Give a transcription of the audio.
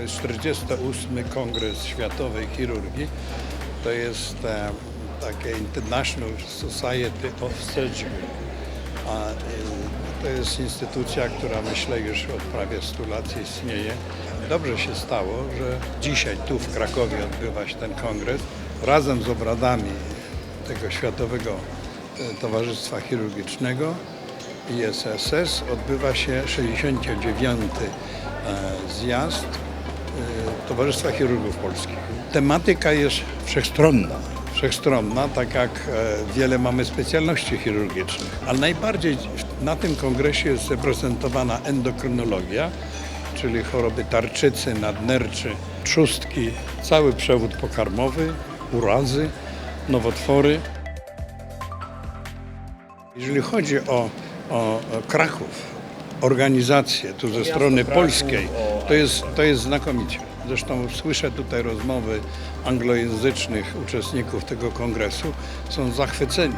jest 48. Kongres Światowej Chirurgii. To jest e, takie International Society of Surgery. A, y, to jest instytucja, która myślę już od prawie 100 lat istnieje. Dobrze się stało, że dzisiaj tu w Krakowie odbywa się ten kongres razem z obradami tego Światowego e, Towarzystwa Chirurgicznego ISSS odbywa się 69. e, zjazd e, Towarzystwa Chirurgów Polskich. Tematyka jest wszechstronna. Wszechstronna, tak jak e, wiele mamy specjalności chirurgicznych, ale najbardziej na tym kongresie jest reprezentowana endokrynologia, czyli choroby tarczycy, nadnerczy, trzustki, cały przewód pokarmowy, urazy, nowotwory. Jeżeli chodzi o, o Kraków, organizację tu ze strony polskiej, to jest, to jest znakomicie. Zresztą słyszę tutaj rozmowy anglojęzycznych uczestników tego kongresu, są zachwyceni.